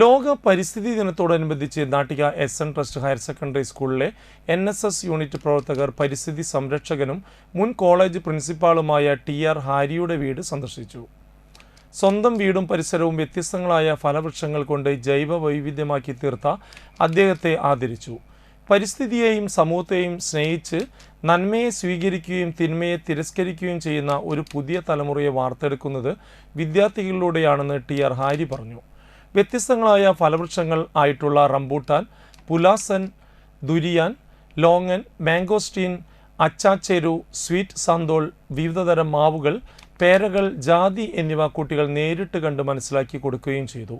ലോക പരിസ്ഥിതി ദിനത്തോടനുബന്ധിച്ച് Nattika S N trust higher secondary സ്കൂളിലെ എൻ എസ് എസ് യൂണിറ്റ് പ്രവർത്തകർ പരിസ്ഥിതി സംരക്ഷകനും മുൻ കോളേജ് പ്രിൻസിപ്പാളുമായ ടി ആർ ഹാരിയുടെ വീട് സന്ദർശിച്ചു. സ്വന്തം വീടും പരിസരവും വ്യത്യസ്തങ്ങളായ ഫലവൃക്ഷങ്ങൾ കൊണ്ട് ജൈവ വൈവിധ്യമാക്കി തീർത്ത അദ്ദേഹത്തെ ആദരിച്ചു. പരിസ്ഥിതിയെയും സമൂഹത്തെയും സ്നേഹിച്ച് നന്മയെ സ്വീകരിക്കുകയും തിന്മയെ തിരസ്കരിക്കുകയും ചെയ്യുന്ന ഒരു പുതിയ തലമുറയെ വാർത്തെടുക്കുന്നത് വിദ്യാർത്ഥികളിലൂടെയാണെന്ന് ടി ആർ ഹാരി പറഞ്ഞു. വ്യത്യസ്തങ്ങളായ ഫലവൃക്ഷങ്ങൾ ആയിട്ടുള്ള rambutan pulasan durian longan mangosteen achachairu sweet santol വിവിധതരം മാവുകൾ പേരകൾ ജാതി എന്നിവ കുട്ടികൾ നേരിട്ട് കണ്ട് മനസ്സിലാക്കി കൊടുക്കുകയും ചെയ്തു.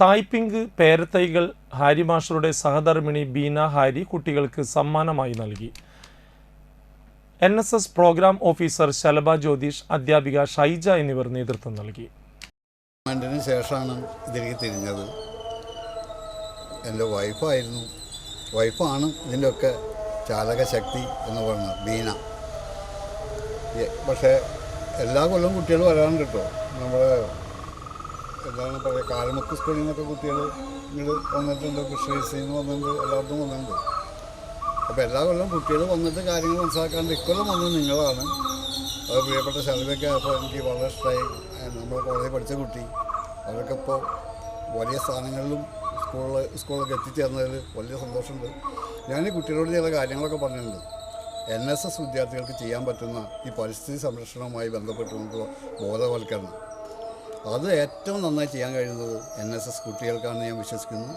തായ്പിങ്ക് പേരത്തൈകൾ ഹാരി മാഷറുടെ സഹധർമ്മിണി ബീന ഹാരി കുട്ടികൾക്ക് സമ്മാനമായി നൽകി. N programme officer Shalabha Jyothish അധ്യാപിക ഷൈജ എന്നിവർ നേതൃത്വം നൽകി. ഗവൺമെന്റിന് ശേഷമാണ് ഇതിലേക്ക് തിരിഞ്ഞത്. എന്റെ വൈഫായിരുന്നു. വൈഫാണ് ഇതിന്റെയൊക്കെ ചാലകശക്തി എന്ന് പറയുന്നത് ബീന. പക്ഷേ എല്ലാ കൊല്ലവും കുട്ടികൾ വരാറുണ്ട് കേട്ടോ. നമ്മൾ എന്താണ് പറയുക കാലമുക്ക് സ്കൂളിൽ നിന്നൊക്കെ കുട്ടികൾ ഇങ്ങോട്ട് വന്നിട്ടുണ്ട് ഫിഷറീസിൽ നിന്ന് വന്നിട്ടുണ്ട് എല്ലായിടത്തും വന്നിട്ടുണ്ട്. അപ്പോൾ എല്ലാ കൊല്ലം കുട്ടികൾ വന്നിട്ട് കാര്യങ്ങൾ മനസ്സിലാക്കാണ്ട് ഇക്കൊല്ലം വന്നത് നിങ്ങളാണ്. അത് പ്രിയപ്പെട്ട ശലഭയ്ക്ക് അപ്പോൾ എനിക്ക് വളരെ ഇഷ്ടമായി. നമ്മൾ കോളേജിൽ പഠിച്ച കുട്ടി. അവരൊക്കെ ഇപ്പോൾ വലിയ സ്ഥാനങ്ങളിലും സ്കൂളിൽ സ്കൂളിലൊക്കെ എത്തിച്ചേർന്നതിൽ വലിയ സന്തോഷമുണ്ട്. ഞാൻ ഈ കുട്ടികളോട് ചില കാര്യങ്ങളൊക്കെ പറഞ്ഞിട്ടുണ്ട്. എൻ എസ് എസ് വിദ്യാർത്ഥികൾക്ക് ചെയ്യാൻ പറ്റുന്ന ഈ പരിസ്ഥിതി സംരക്ഷണവുമായി ബന്ധപ്പെട്ടുകൊണ്ട് ബോധവൽക്കരണം. അത് ഏറ്റവും നന്നായി ചെയ്യാൻ കഴിയുന്നത് എൻ എസ് എസ് കുട്ടികൾക്കാണെന്ന് ഞാൻ വിശ്വസിക്കുന്നു.